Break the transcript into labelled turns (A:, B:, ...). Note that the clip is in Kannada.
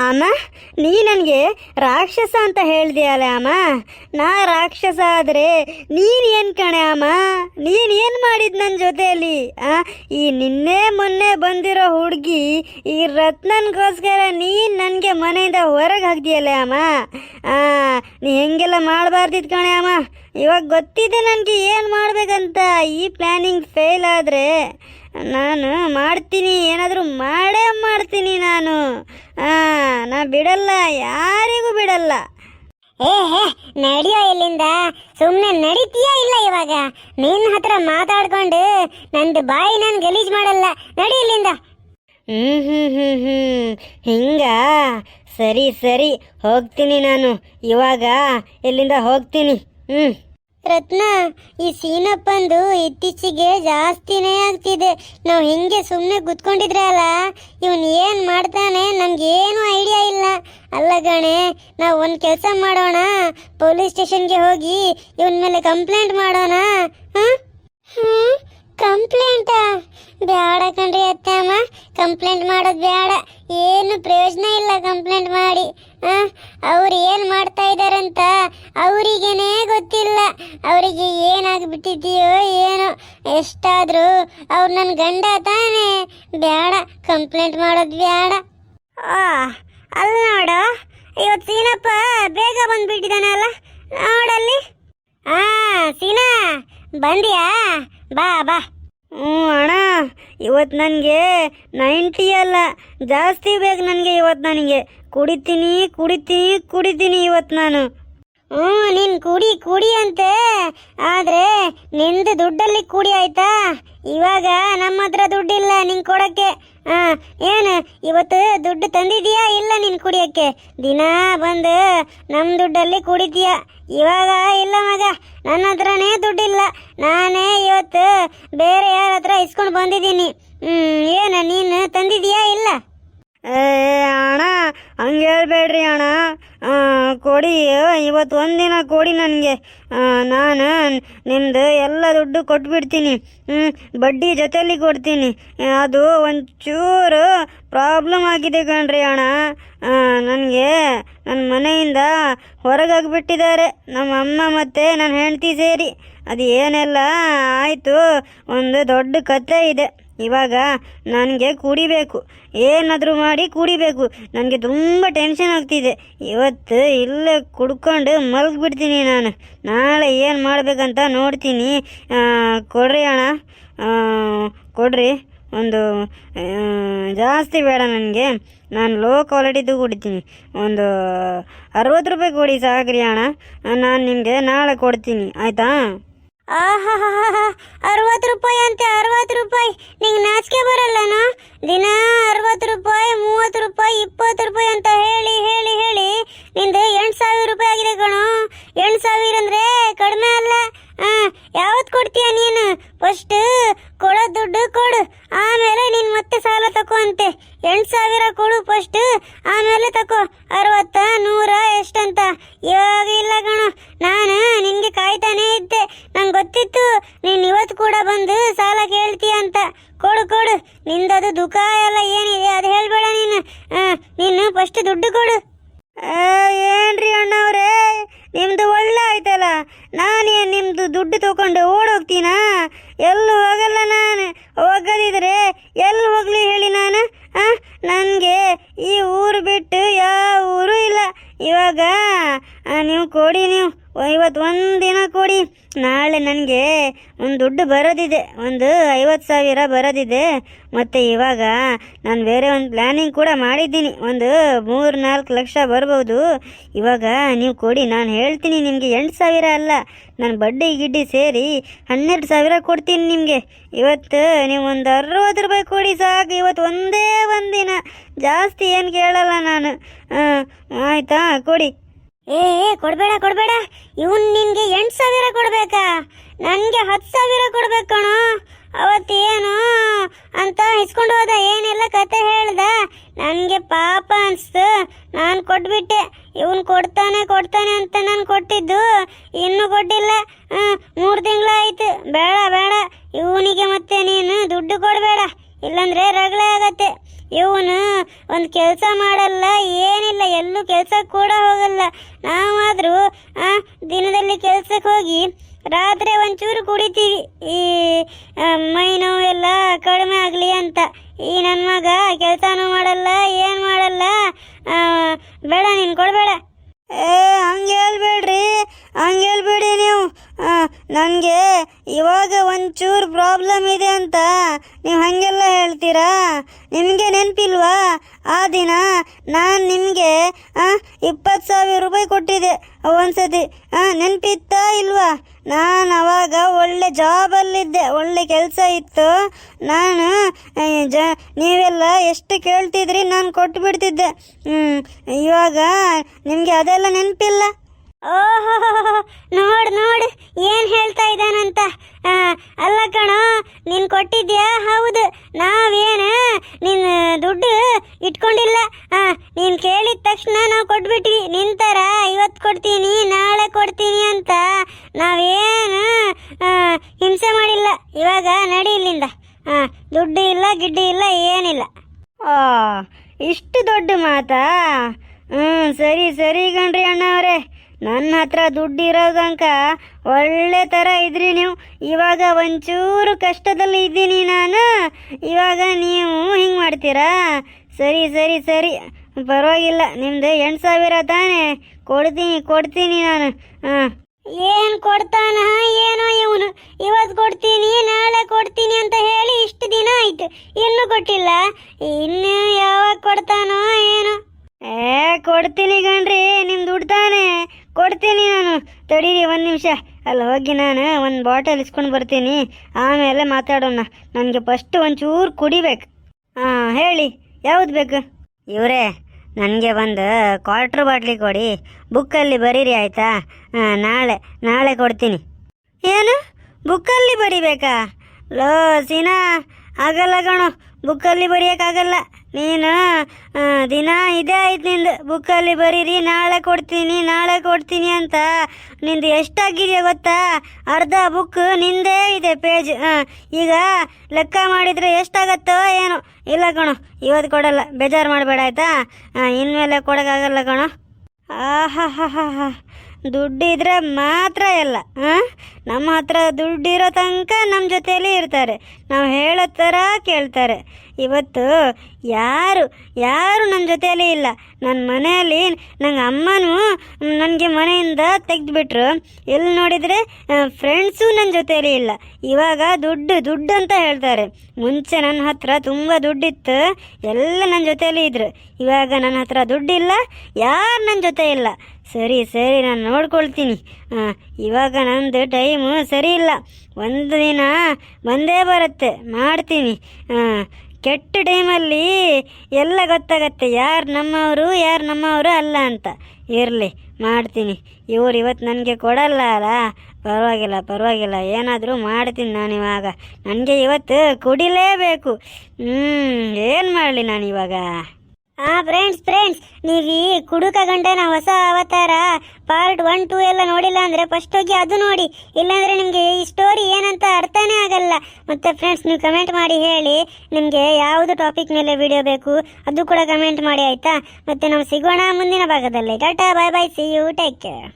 A: ಅಮ್ಮ, ನೀ ನನಗೆ ರಾಕ್ಷಸ ಅಂತ ಹೇಳ್ದಿಯಲ್ಲ ಅಮ್ಮ? ನಾ ರಾಕ್ಷಸ ಆದರೆ ನೀನು ಏನು ಕಣೆ ಅಮ್ಮ? ನೀನು ಏನು ಮಾಡಿದ್ ನನ್ನ ಜೊತೆಯಲ್ಲಿ ಆ, ಈ ನಿನ್ನೆ ಮೊನ್ನೆ ಬಂದಿರೋ ಹುಡುಗಿ ಈ ರತ್ನನ್ಗೋಸ್ಕರ ನೀನು ನನಗೆ ಮನೆಯಿಂದ ಹೊರಗೆ ಹಾಕ್ದಿಯಲ್ಲ ಅಮ್ಮ? ಆ, ನೀ ಹೆಂಗೆಲ್ಲ ಮಾಡಬಾರ್ದಿತ್ತು ಕಣೆ ಅಮ್ಮ? ಇವಾಗ ಗೊತ್ತಿದೆ ನನಗೆ ಏನು ಮಾಡಬೇಕಂತ. ಈ ಪ್ಲ್ಯಾನಿಂಗ್ ಫೇಲ್ ಆದರೆ ನಾನು ಮಾಡ್ತೀನಿ ಏನಾದರೂ ಮಾಡೇ ಮಾಡ್ತೀನಿ ನಾನು. ಹಾಂ ನಾ ಬಿಡಲ್ಲ ಯಾರಿಗೂ ಬಿಡಲ್ಲ.
B: ಏ ಹೇ ನಡಿಯೋ ಇಲ್ಲಿಂದ. ಸುಮ್ಮನೆ ನಡೀತೀಯಾ ಇಲ್ಲ ಇವಾಗ? ನಿನ್ನ ಹತ್ರ ಮಾತಾಡ್ಕೊಂಡು ನಂದು ಬಾಯಿ ನಾನು ಗಲೀಜ್ ಮಾಡಲ್ಲ. ನಡಿ ಇಲ್ಲಿಂದ.
A: ಹ್ಞೂ ಹ್ಞೂ ಹ್ಞೂ ಹ್ಞೂ ಹಿಂಗ? ಸರಿ ಸರಿ. ಹೋಗ್ತೀನಿ ನಾನು. ಇವಾಗ ಇಲ್ಲಿಂದ ಹೋಗ್ತೀನಿ. ಹ್ಞೂ
B: ರತ್ನ, ಈ ಸೀನಪ್ಪಂದು ಇತ್ತೀಚೆಗೆ ಜಾಸ್ತಿನೇ ಆಗ್ತಿದೆ. ನಾವು ಹಿಂಗೆ ಸುಮ್ಮನೆ ಕುತ್ಕೊಂಡಿದ್ರೆ ಅಲ್ಲ, ಇವನ್ ಏನು ಮಾಡ್ತಾನೆ ನಮ್ಗೇನು ಐಡಿಯಾ ಇಲ್ಲ. ಅಲ್ಲ ಗಣೆ, ನಾವು ಒಂದು ಕೆಲಸ ಮಾಡೋಣ. ಪೊಲೀಸ್ ಸ್ಟೇಷನ್ಗೆ ಹೋಗಿ ಇವನ್ ಮೇಲೆ ಕಂಪ್ಲೇಂಟ್ ಮಾಡೋಣ. ಹಾಂ? ಹ್ಞೂ ಕಂಪ್ಲೇಂಟಾ? ಬೇಡ ಕಣ್ರಿ ಅತ್ತಮ್ಮ. ಕಂಪ್ಲೇಂಟ್ ಮಾಡೋದು ಬೇಡ ಏನು ಪ್ರಯೋಜನ ಇಲ್ಲ ಕಂಪ್ಲೇಂಟ್ ಮಾಡಿ. ಅವ್ರು ಏನು ಮಾಡ್ತಾ ಇದ್ದಾರಂತ ಅವರಿಗೇನೇ ಗೊತ್ತಿಲ್ಲ. ಅವರಿಗೆ ಏನಾಗ್ಬಿಟ್ಟಿದೆಯೋ ಏನು. ಎಷ್ಟಾದರೂ ಅವ್ರು ನನ್ನ ಗಂಡ ತಾನೇ. ಬೇಡ ಕಂಪ್ಲೇಂಟ್ ಮಾಡೋದು ಬೇಡ ಅಲ್ಲ ನೋಡು. ಇವತ್ತು ಸೀನಪ್ಪ ಬೇಗ ಬಂದ್ಬಿಟ್ಟಿದ್ದಾನಲ್ಲ ನೋಡಲ್ಲಿ. ಆ, ಸೀನಾ, ಬಂದ್ಯಾ? ಬಾ ಬಾ.
A: ಹ್ಞೂ ಅಣ್ಣ ಇವತ್ತು ನನಗೆ ನೈಂಟಿ ಅಲ್ಲ. ಜಾಸ್ತಿ ಬೇಕು ನನಗೆ ಇವತ್ತು ನನಗೆ. ಕುಡಿತೀನಿ ಕುಡಿತೀನಿ ಕುಡಿತೀನಿ ಇವತ್ತು ನಾನು.
B: ಹ್ಞೂ, ನೀನು ಕುಡಿ ಕುಡಿ ಅಂತೆ. ಆದರೆ ನಿಂದು ದುಡ್ಡಲ್ಲಿ ಕುಡಿ ಆಯ್ತಾ? ಇವಾಗ ನಮ್ಮ ಹತ್ರ ದುಡ್ಡಿಲ್ಲ ನಿಂಗೆ ಕೊಡೋಕ್ಕೆ. ಹಾಂ ಏನು, ಇವತ್ತು ದುಡ್ಡು ತಂದಿದೀಯಾ ಇಲ್ಲ ನೀನು ಕುಡಿಯೋಕ್ಕೆ? ದಿನ ಬಂದು ನಮ್ಮ ದುಡ್ಡಲ್ಲಿ ಕುಡಿತೀಯ. ಇವಾಗ ಇಲ್ಲ ಮಗ, ನನ್ನ ಹತ್ರನೇ ದುಡ್ಡಿಲ್ಲ. ನಾನೇ ಇವತ್ತು ಬೇರೆ ಯಾರ ಹತ್ರ ಇಸ್ಕೊಂಡು ಬಂದಿದ್ದೀನಿ. ಹ್ಞೂ ಏನು, ನೀನು ತಂದಿದೀಯಾ ಇಲ್ಲ?
A: ಏ, ಅಣ್ಣ, ಹಂಗೆ ಹೇಳ್ಬೇಡ್ರಿ ಅಣ್ಣ. ಕೊಡಿ. ಇವತ್ತು ಒಂದಿನ ಕೊಡಿ ನನಗೆ. ನಾನು ನಿಮ್ಮದು ಎಲ್ಲ ದುಡ್ಡು ಕೊಟ್ಬಿಡ್ತೀನಿ. ಹ್ಞೂ ಬಡ್ಡಿ ಜೊತೆಯಲ್ಲಿ ಕೊಡ್ತೀನಿ. ಅದು ಒಂಚೂರು ಪ್ರಾಬ್ಲಮ್ ಆಗಿದೆ ಕಣ್ರಿ ಅಣ್ಣ. ನನಗೆ ನನ್ನ ಮನೆಯಿಂದ ಹೊರಗಾಗ್ಬಿಟ್ಟಿದ್ದಾರೆ. ನಮ್ಮ ಅಮ್ಮ ಮತ್ತು ನನ್ನ ಹೆಂಡತಿ ಸೇರಿ. ಅದು ಏನೆಲ್ಲ ಆಯಿತು, ಒಂದು ದೊಡ್ಡ ಕತೆ ಇದೆ. ಇವಾಗ ನನಗೆ ಕುಡಿಬೇಕು. ಏನಾದರೂ ಮಾಡಿ ಕುಡಿಬೇಕು. ನನಗೆ ತುಂಬ ಟೆನ್ಷನ್ ಆಗ್ತಿದೆ. ಇವತ್ತು ಇಲ್ಲೇ ಕುಡ್ಕೊಂಡು ಮಲಗಿಬಿಡ್ತೀನಿ ನಾನು. ನಾಳೆ ಏನು ಮಾಡಬೇಕಂತ ನೋಡ್ತೀನಿ. ಕೊಡ್ರಿ ಅಣ್ಣ. ಕೊಡ್ರಿ. ಒಂದು ಜಾಸ್ತಿ ಬೇಡ ನನಗೆ. ನಾನು ಲೋ ಕ್ವಾಲಿಟಿದು ಕುಡಿತೀನಿ. ಒಂದು ಅರವತ್ತು ರೂಪಾಯಿ ಕೊಡಿ ಸಾಕ್ರಿ ಅಣ್ಣ. ನಾನು ನಿಮಗೆ ನಾಳೆ ಕೊಡ್ತೀನಿ. ಆಯಿತಾ?
B: ಅರವತ್ತು ರೂಪಾಯಿ ಅಂತ, ಅರವತ್ತು ರೂಪಾಯಿ. ನಿಂಗೆ ನಾಚಿಕೆ ಬರಲ್ಲನ? ದಿನ ಅರವತ್ತು ರೂಪಾಯಿ, ಮೂವತ್ತು ರೂಪಾಯಿ, ಇಪ್ಪತ್ತು ರೂಪಾಯಿ ಅಂತ ಹೇಳಿ ಹೇಳಿ ಹೇಳಿ. ನಿಂದು ಎಂಟು ಸಾವಿರ ರೂಪಾಯಿ ಆಗಿದೆ ಕಣೋ. ಎಂಟು ಸಾವಿರ ಅಂದರೆ ಕಡಿಮೆ ಅಲ್ಲ. ಹಾಂ ಯಾವತ್ತು ಕೊಡ್ತೀಯ ನೀನು? ಫಸ್ಟ್ ಕೊಡೋ ದುಡ್ಡು ಕೊಡು. ಆಮೇಲೆ ನೀನು ಮತ್ತೆ ಸಾಲ ತಕೋ ಅಂತೆ. ಎಂಟು ಸಾವಿರ ಕೊಡು ಫಸ್ಟ್. ಆಮೇಲೆ ತಕೋ. ಅರವತ್ತ, ನೂರ ಎಷ್ಟಂತ? ಇವಾಗ ಇಲ್ಲ ಕಣೋ. ನಾನು ನಿಂಗೆ ಕಾಯ್ತಾನೆ ಇದ್ದೆ. ನಂಗೆ ಗೊತ್ತಿತ್ತು, ನೀನು ಇವತ್ತು ಕೂಡ ಬಂದು ಸಾಲ ಕೇಳ್ತೀಯ ಅಂತ. ಕೊಡು ಕೊಡು. ನಿಂದದು ದುಃಖ ಎಲ್ಲ ಏನಿದೆ ಅದು ಹೇಳ್ಬೇಡ ನೀನು. ನೀನು ಫಸ್ಟ್ ದುಡ್ಡು ಕೊಡು.
A: ಏನ್ರಿ ಅಣ್ಣವ್ರೇ? ನಿಮ್ದು ಒಳ್ಳೆ ಆಯ್ತಲ್ಲ. ನಾನೇನ್ ನಿಮ್ದು ದುಡ್ಡು ತಗೊಂಡು ಓಡೋಗ್ತೀನ? ಎಲ್ಲೂ ಹೋಗಲ್ಲ ನಾನು. ಹೋಗದಿದ್ರೆ ಎಲ್ಲಿ ಹೋಗ್ಲಿ ಹೇಳಿ ನಾನು? ನನಗೆ ಈ ಊರು ಬಿಟ್ಟು ಯಾವ ಊರು ಇಲ್ಲ. ಇವಾಗ ನೀವು ಕೊಡಿ ನೀವು. ಇವತ್ತು ದಿನ ಕೊಡಿ. ನಾಳೆ ನನಗೆ ಒಂದು ದುಡ್ಡು ಬರೋದಿದೆ. ಒಂದು ಐವತ್ತು ಸಾವಿರ ಬರೋದಿದೆ. ಮತ್ತು ಇವಾಗ ನಾನು ಬೇರೆ ಒಂದು ಪ್ಲ್ಯಾನಿಂಗ್ ಕೂಡ ಮಾಡಿದ್ದೀನಿ. ಒಂದು ಮೂರು ನಾಲ್ಕು ಲಕ್ಷ ಬರ್ಬೋದು. ಇವಾಗ ನೀವು ಕೊಡಿ. ನಾನು ಹೇಳ್ತೀನಿ ನಿಮಗೆ ಎಂಟು ಸಾವಿರ ಅಲ್ಲ. ನಾನು ಬಡ್ಡಿ ಗಿಡ್ಡಿ ಸೇರಿ ಹನ್ನೆರಡು ಸಾವಿರ ಕೊಡ್ತೀನಿ ನಿಮಗೆ. ಇವತ್ತು ನೀವು ಒಂದು ಅರವತ್ತು ರೂಪಾಯಿ ಕೊಡಿ ಸಾಕು. ಇವತ್ತು ಒಂದೇ ಒಂದಿನ. ಜಾಸ್ತಿ ಏನು ಕೇಳಲ್ಲ ನಾನು. ಆಯಿತಾ? ಕೊಡಿ.
B: ಏ ಕೊಡ್ಬೇಡ ಕೊಡ್ಬೇಡ. ಇವನ್ ನಿನ್ಗೆ ಎಂಟು ಸಾವಿರ ಕೊಡ್ಬೇಕಾ? ನನಗೆ ಹತ್ತು ಸಾವಿರ ಕೊಡ್ಬೇಕು ಅವತ್ತೇನು ಅಂತ ಇಸ್ಕೊಂಡು ಹೋದ, ಏನೆಲ್ಲ ಕತೆ ಹೇಳ್ದ? ನನಗೆ ಪಾಪ ಅನ್ಸ್ತು. ನಾನು ಕೊಟ್ಬಿಟ್ಟೆ. ಇವನು ಕೊಡ್ತಾನೆ ಕೊಡ್ತಾನೆ ಅಂತ ನಾನು ಕೊಟ್ಟಿದ್ದು. ಇನ್ನೂ ಕೊಟ್ಟಿಲ್ಲ. ಮೂರು ತಿಂಗಳಾಯ್ತು. ಬೇಡ ಬೇಡ. ಇವನಿಗೆ ಮತ್ತೆ ನೀನು ದುಡ್ಡು ಕೊಡಬೇಡ. ಇಲ್ಲಾಂದ್ರೆ ರಗಳೆ ಆಗತ್ತೆ. ಇವನು ಒಂದು ಕೆಲಸ ಮಾಡಲ್ಲ, ಏನಿಲ್ಲ, ಎಲ್ಲೂ ಕೆಲಸ ಕೂಡ ಹೋಗಲ್ಲ. ನಾವಾದರೂ, ಆ, ದಿನದಲ್ಲಿ ಕೆಲಸಕ್ಕೆ ಹೋಗಿ ರಾತ್ರಿ ಒಂಚೂರು ಕುಡಿತೀವಿ. ಈ ಮೈ ನೋವೆಲ್ಲ ಕಡಿಮೆ ಆಗಲಿ ಅಂತ. ಈ ನನ್ನ ಮಗ ಕೆಲಸನೂ ಮಾಡಲ್ಲ, ಏನು ಮಾಡಲ್ಲ. ಬೇಡ, ನೀನು ಕೊಡಬೇಡ
A: ಏ, ಹಂಗೆ ಹೇಳ್ಬೇಡ್ರಿ, ಹಂಗೆ ಹೇಳ್ಬೇಡಿ ನೀವು. ನನಗೆ ಇವಾಗ ಒಂಚೂರು ಪ್ರಾಬ್ಲಮ್ ಇದೆ ಅಂತ. ನೀವು ಹಾಗೆಲ್ಲ ಹೇಳ್ತೀರಾ? ನಿಮಗೆ ನೆನಪಿಲ್ವಾ? ಆ ದಿನ ನಾನು ನಿಮಗೆ ಇಪ್ಪತ್ತು ಸಾವಿರ ರೂಪಾಯಿ ಕೊಟ್ಟಿದ್ದೆ. ಒಂದ್ಸತಿ ನೆನಪಿತ್ತಾ ಇಲ್ವಾ? ನಾನು ಅವಾಗ ಒಳ್ಳೆ ಜಾಬಲ್ಲಿದ್ದೆ, ಒಳ್ಳೆ ಕೆಲಸ ಇತ್ತು. ನಾನು ಜ, ನೀವೆಲ್ಲ ಎಷ್ಟು ಕೇಳ್ತಿದ್ರಿ ನಾನು ಕೊಟ್ಟು ಬಿಡ್ತಿದ್ದೆ ಇವಾಗ ನಿಮಗೆ ಅದೆಲ್ಲ ನೆನಪಿಲ್ಲ?
B: ಓಹೋ ನೋಡ್ ನೋಡ್, ಏನ್ ಹೇಳ್ತಾ ಇದ್ದಾನಂತ? ಅಲ್ಲ ಕಣೋ, ನೀನ್ ಕೊಟ್ಟಿದ್ಯಾ? ಹೌದು. ನಾವೇನ? ನಿನ್ ದುಡ್ಡು ಇಟ್ಕೊಂಡಿಲ್ಲ. ನೀನ್ ಕೇಳಿದ ತಕ್ಷಣ ನಾವು ಕೊಟ್ಬಿಟ್ವಿ. ನಿಂತರ ಇವತ್ತು ಕೊಡ್ತೀನಿ, ನಾಳೆ ಕೊಡ್ತೀನಿ ಅಂತ. ನಾವೇನು ಹಿಂಸೆ ಮಾಡಿಲ್ಲ. ಇವಾಗ ನಡಿ ಇಲ್ಲಿಂದ. ದುಡ್ಡು ಇಲ್ಲ, ಗಿಡ್ಡು ಇಲ್ಲ, ಏನಿಲ್ಲ.
A: ಓ ಇಷ್ಟು ದೊಡ್ಡ ಮಾತಾ? ಹ್ಞೂ ಸರಿ ಸರಿ ಕಣ್ರಿ ಅಣ್ಣವ್ರೆ. ನನ್ನ ಹತ್ರ ದುಡ್ಡು ಒಳ್ಳೆ ಥರ ಇದ್ರಿ ನೀವು. ಇವಾಗ ಒಂಚೂರು ಕಷ್ಟದಲ್ಲಿ ಇದ್ದೀನಿ ನಾನು. ಇವಾಗ ನೀವು ಹಿಂಗೆ ಮಾಡ್ತೀರಾ? ಸರಿ ಸರಿ ಸರಿ. ಪರವಾಗಿಲ್ಲ, ನಿಮ್ದು ಎಂಟು ಸಾವಿರ ತಾನೇ. ಕೊಡ್ತೀನಿ ಕೊಡ್ತೀನಿ ನಾನು. ಹಾಂ.
B: ಏನು ಕೊಡ್ತಾನ? ಏನೋ ಇವನು. ಇವತ್ತು ಕೊಡ್ತೀನಿ, ನಾಳೆ ಕೊಡ್ತೀನಿ ಅಂತ ಹೇಳಿ ಇಷ್ಟು ದಿನ ಆಯ್ತು. ಇನ್ನೂ ಕೊಟ್ಟಿಲ್ಲ. ಇನ್ನು ಯಾವಾಗ ಕೊಡ್ತಾನೋ ಏನೋ.
A: ಏ, ಕೊಡ್ತೀನಿ ಗಣ್ರಿ ನಿಮ್ಮ ದುಡ್ಡು ತಾನೇ. ಕೊಡ್ತೀನಿ ನಾನು. ತಡೀರಿ, ಒಂದು ನಿಮಿಷ. ಅಲ್ಲಿ ಹೋಗಿ ನಾನು ಒಂದು ಬಾಟಲ್ ಇಸ್ಕೊಂಡು ಬರ್ತೀನಿ. ಆಮೇಲೆ ಮಾತಾಡೋಣ. ನನಗೆ ಫಸ್ಟ್ ಒಂಚೂರು ಕುಡಿಬೇಕು. ಹಾಂ ಹೇಳಿ, ಯಾವ್ದು ಬೇಕು? ಇವರೇ, ನನಗೆ ಒಂದು ಕ್ವಾರ್ಟ್ರ್ ಬಾಟ್ಲಿ ಕೊಡಿ. ಬುಕ್ಕಲ್ಲಿ ಬರೀರಿ, ಆಯಿತಾ? ನಾಳೆ ನಾಳೆ ಕೊಡ್ತೀನಿ. ಏನು? ಬುಕ್ಕಲ್ಲಿ ಬರಿಬೇಕಾ? ಲೋ, ಸೀನಾ, ಆಗಲ್ಲ ಕಣೋ. ಬುಕ್ಕಲ್ಲಿ ಬರೆಯೋಕ್ಕಾಗಲ್ಲ. ನೀನು ದಿನ ಇದೇ ಆಯ್ತು ನಿಂದು. ಬುಕ್ಕಲ್ಲಿ ಬರೀರಿ, ನಾಳೆ ಕೊಡ್ತೀನಿ ನಾಳೆ ಕೊಡ್ತೀನಿ ಅಂತ. ನಿಂದು ಎಷ್ಟಾಗಿದೆಯಾ ಗೊತ್ತಾ? ಅರ್ಧ ಬುಕ್ ನಿಂದೇ ಇದೆ ಪೇಜ್. ಹಾಂ ಈಗ ಲೆಕ್ಕ ಮಾಡಿದರೆ ಎಷ್ಟಾಗತ್ತೋ ಏನು. ಇಲ್ಲ ಕಣೋ, ಇವತ್ತು ಕೊಡಲ್ಲ, ಬೇಜಾರು ಮಾಡಬೇಡ, ಆಯಿತಾ? ಇನ್ಮೇಲೆ ಕೊಡೋಕ್ಕಾಗಲ್ಲ ಕಣೋ. ಆಹಾಹಾಹಾ ದುಡ್ಡಿದ್ರೆ ಮಾತ್ರ ಎಲ್ಲ ಹಾಂ ನಮ್ಮ ಹತ್ರ ದುಡ್ಡಿರೋ ತನಕ ನಮ್ಮ ಜೊತೆಯಲ್ಲಿ ಇರ್ತಾರೆ. ನಾವು ಹೇಳೋ ಥರ ಕೇಳ್ತಾರೆ. ಇವತ್ತು ಯಾರು ಯಾರು ನನ್ನ ಜೊತೆಯಲ್ಲಿ ಇಲ್ಲ. ನನ್ನ ಮನೆಯಲ್ಲಿ ನಂಗೆ ಅಮ್ಮನೂ ನನಗೆ ಮನೆಯಿಂದ ತೆಗೆದುಬಿಟ್ರು. ಎಲ್ಲಿ ನೋಡಿದರೆ ಫ್ರೆಂಡ್ಸು ನನ್ನ ಜೊತೆಯಲ್ಲಿ ಇಲ್ಲ. ಇವಾಗ ದುಡ್ಡು ದುಡ್ಡು ಅಂತ ಹೇಳ್ತಾರೆ. ಮುಂಚೆ ನನ್ನ ಹತ್ರ ತುಂಬ ದುಡ್ಡಿತ್ತು. ಎಲ್ಲ ನನ್ನ ಜೊತೆಯಲ್ಲಿ ಇದ್ರು. ಇವಾಗ ನನ್ನ ಹತ್ರ ದುಡ್ಡಿಲ್ಲ, ಯಾರು ನನ್ನ ಜೊತೆ ಇಲ್ಲ. ಸರಿ ಸರಿ, ನಾನು ನೋಡ್ಕೊಳ್ತೀನಿ. ಇವಾಗ ನಂದು ಟೈಮು ಸರಿ ಇಲ್ಲ. ಒಂದು ದಿನ ಬಂದೇ ಬರುತ್ತೆ. ಮಾಡ್ತೀನಿ. ಕೆಟ್ಟ ಟೈಮಲ್ಲಿ ಎಲ್ಲ ಗೊತ್ತಾಗತ್ತೆ. ಯಾರು ನಮ್ಮವರು ಯಾರು ನಮ್ಮವರು ಅಲ್ಲ ಅಂತ. ಇರಲಿ, ಮಾಡ್ತೀನಿ. ಇವ್ರು ಇವತ್ತು ನನಗೆ ಕೊಡಲ್ಲ ಅಲ್ಲ. ಪರವಾಗಿಲ್ಲ ಪರವಾಗಿಲ್ಲ. ಏನಾದರೂ ಮಾಡ್ತೀನಿ ನಾನು ಇವಾಗ. ನನಗೆ ಇವತ್ತು ಕುಡಿಲೇಬೇಕು. ಹ್ಞೂ ಏನು ಮಾಡಲಿ ನಾನು ಇವಾಗ?
B: ಹಾ ಫ್ರೆಂಡ್ಸ್ ಫ್ರೆಂಡ್ಸ್ ನೀವು ಈ ಕುಡುಕ ಗಂಡನ ಹೊಸ ಅವತಾರ ಪಾರ್ಟ್ ಒನ್ ಟೂ ಎಲ್ಲ ನೋಡಿಲ್ಲ ಅಂದರೆ ಫಸ್ಟ್ ಹೋಗಿ ಅದು ನೋಡಿ. ಇಲ್ಲಾಂದರೆ ನಿಮಗೆ ಈ ಸ್ಟೋರಿ ಏನಂತ ಅರ್ಥನೇ ಆಗಲ್ಲ. ಮತ್ತು ಫ್ರೆಂಡ್ಸ್ ನೀವು ಕಮೆಂಟ್ ಮಾಡಿ ಹೇಳಿ ನಿಮಗೆ ಯಾವುದು ಟಾಪಿಕ್ ಮೇಲೆ ವಿಡಿಯೋ ಬೇಕು, ಅದು ಕೂಡ ಕಮೆಂಟ್ ಮಾಡಿ, ಆಯಿತಾ? ಮತ್ತು ನಾವು ಸಿಗೋಣ ಮುಂದಿನ ಭಾಗದಲ್ಲಿ. Tata bye bye see you take care